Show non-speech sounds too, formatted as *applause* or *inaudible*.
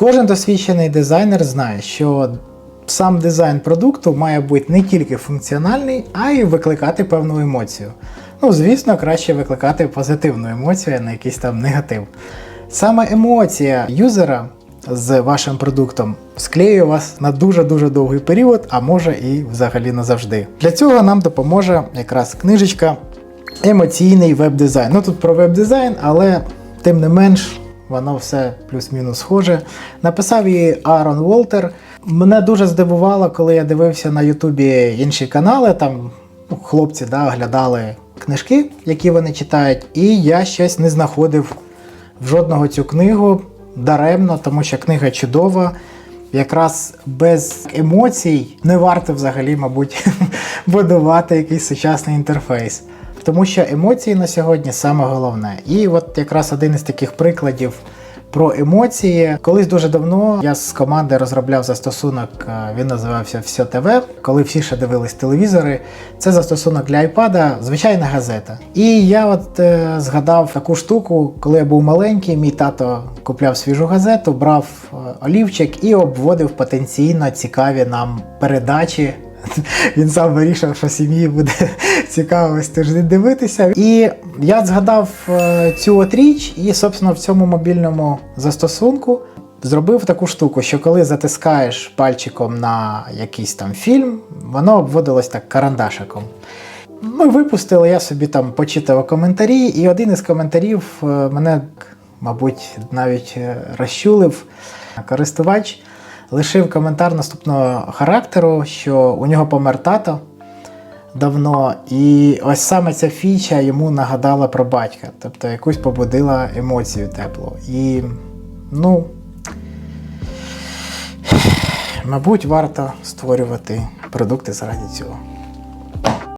Кожен досвідчений дизайнер знає, що сам дизайн продукту має бути не тільки функціональний, а й викликати певну емоцію. Ну, звісно, краще викликати позитивну емоцію, а не якийсь там негатив. Саме емоція юзера з вашим продуктом склеює вас на дуже-дуже довгий період, а може і взагалі назавжди. Для цього нам допоможе якраз книжечка Емоційний веб-дизайн. Ну тут про веб-дизайн, але тим не менш воно все плюс-мінус схоже. Написав її Аарон Волтер. Мене дуже здивувало, коли я дивився на Ютубі інші канали, там ну, хлопці да, оглядали книжки, які вони читають, і я щось не знаходив в жодного цю книгу даремно, тому що книга чудова. Якраз без емоцій не варто взагалі, мабуть, *laughs* будувати якийсь сучасний інтерфейс. Тому що емоції на сьогодні саме головне. І от якраз один із таких прикладів про емоції. Колись дуже давно я з команди розробляв застосунок, е, він називався Все ТВ. Коли всі ще дивились телевізори, це застосунок для iPad, звичайна газета. І я от е, згадав таку штуку, коли я був маленький, мій тато купляв свіжу газету, брав е, олівчик і обводив потенційно цікаві нам передачі. Він сам вирішив, що сім'ї буде цікаво весь тиждень дивитися. І я згадав е, цю от річ, і, собственно, в цьому мобільному застосунку зробив таку штуку, що коли затискаєш пальчиком на якийсь там фільм, воно обводилось так карандашиком. Ми випустили, я собі там почитав коментарі, і один із коментарів е, мене, мабуть, навіть е, розчулив користувач. Лишив коментар наступного характеру, що у нього помер тато давно, і ось саме ця фіча йому нагадала про батька, тобто якусь побудила емоцію теплу. І, ну, мабуть, варто створювати продукти заради цього.